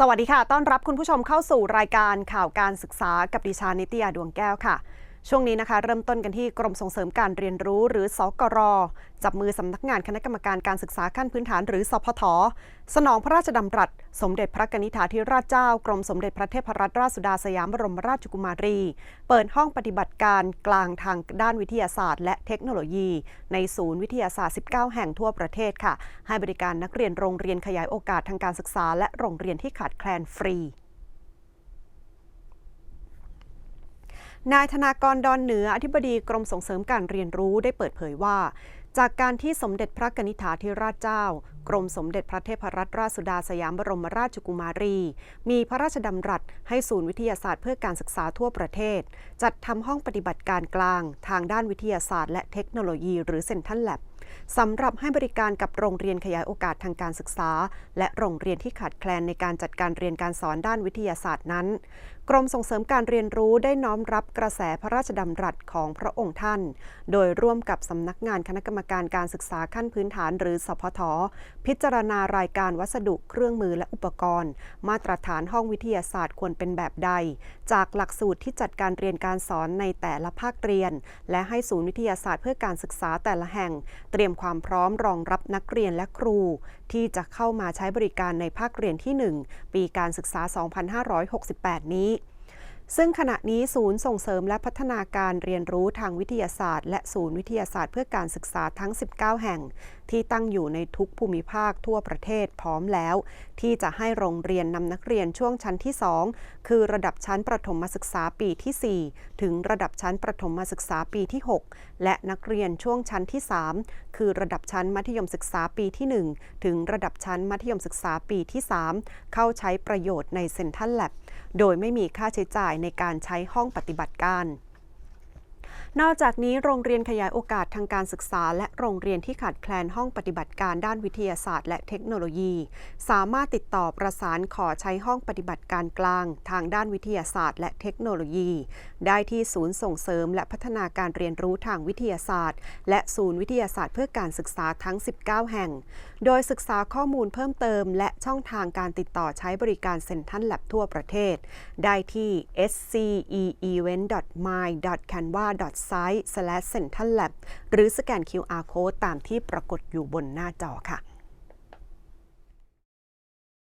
สวัสดีค่ะ ต้อนรับคุณผู้ชมเข้าสู่รายการข่าวการศึกษากับดิฉันนิตยาดวงแก้วค่ะ ช่วงนี้นะคะ เริ่มต้นกันที่กรมส่งเสริมการเรียนรู้หรือสกรจับมือสำนักงานคณะกรรมการการศึกษาขั้นพื้นฐานหรือสพทสนองพระราชดำรัส สมเด็จพระกนิษฐาธิราชเจ้ากรมสมเด็จพระเทพรัตนราชสุดาสยามบรมราชกุมารี เปิดห้องปฏิบัติการกลางทางด้านวิทยาศาสตร์ และเทคโนโลยี ในศูนย์วิทยาศาสตร์ 19 แห่งทั่วประเทศค่ะ ให้บริการนักเรียนโรงเรียนขยายโอกาสทางการศึกษา และโรงเรียนที่ขาดแคลนฟรี นายธนากรดอนเหนืออธิบดีกรมส่งเสริมการเรียนรู้ได้เปิดเผยว่า จากการที่สมเด็จพระกนิษฐาธิราชเจ้า กรมสมเด็จพระเทพรัตนราชสุดาสยามบรมราชกุมารี มีพระราชดำรัสให้ศูนย์วิทยาศาสตร์เพื่อการศึกษาทั่วประเทศ จัดทำห้องปฏิบัติการกลาง ทางด้านวิทยาศาสตร์และเทคโนโลยี หรือเซ็นทรัลแลบสำหรับให้บริการกับโรงเรียนขยายโอกาสทางการศึกษา และโรงเรียนที่ขาดแคลนในการจัดการเรียนการสอนด้านวิทยาศาสตร์นั้น กรมส่งเสริมการเรียนรู้ได้น้อมรับกระแสพระราชดำรัสของพระองค์ท่าน โดยร่วมกับสำนักงานคณะกรรมการการศึกษาขั้นพื้นฐานหรือสพท พิจารณารายการวัสดุเครื่องมือและอุปกรณ์ มาตรฐานห้องวิทยาศาสตร์ควรเป็นแบบใด จากหลักสูตรที่จัดการเรียนการสอนในแต่ละภาคเรียน และให้ศูนย์วิทยาศาสตร์เพื่อการศึกษาแต่ละแห่ง เตรียมความพร้อมรองรับนักเรียนและครู ที่จะเข้ามาใช้บริการในภาคเรียนที่ 1 ปีการศึกษา 2568 นี้ซึ่งขณะนี้ศูนย์ส่งเสริมและพัฒนาการเรียนรู้ทางวิทยาศาสตร์ และศูนย์วิทยาศาสตร์เพื่อการศึกษาทั้ง 19 แห่ง ที่ตั้งอยู่ในทุกภูมิภาคทั่วประเทศพร้อมแล้ว ที่จะให้โรงเรียนนำนักเรียนช่วงชั้นที่ 2 คือระดับชั้นประถมศึกษาปีที่ 4 ถึงระดับชั้นประถมศึกษาปีที่ 6 และนักเรียนช่วงชั้นที่ 3 คือระดับชั้นมัธยมศึกษาปีที่ 1 ถึงระดับชั้นมัธยมศึกษาปีที่ 3 เข้าใช้ประโยชน์ในเซ็นทรัลแลบโดยไม่มีค่าใช้จ่ายในการใช้ห้องปฏิบัติการ นอกจากนี้โรงเรียนขยายโอกาสทางการศึกษา และโรงเรียนที่ขาดแคลนห้องปฏิบัติการด้านวิทยาศาสตร์ และเทคโนโลยี สามารถติดต่อประสานขอใช้ห้องปฏิบัติการกลาง ทางด้านวิทยาศาสตร์ และเทคโนโลยี ได้ที่ศูนย์ส่งเสริม และพัฒนาการเรียนรู้ทางวิทยาศาสตร์ และศูนย์วิทยาศาสตร์เพื่อการศึกษาทั้ง 19 แห่ง โดยศึกษาข้อมูลเพิ่มเติม และช่องทางการติดต่อใช้บริการเซ็นทรัลแลบทั่วประเทศ ได้ที่ sceevent.my.canva.c ไซต์ slash central lab หรือสแกน QR code ตามที่ปรากฏอยู่บนหน้าจอค่ะ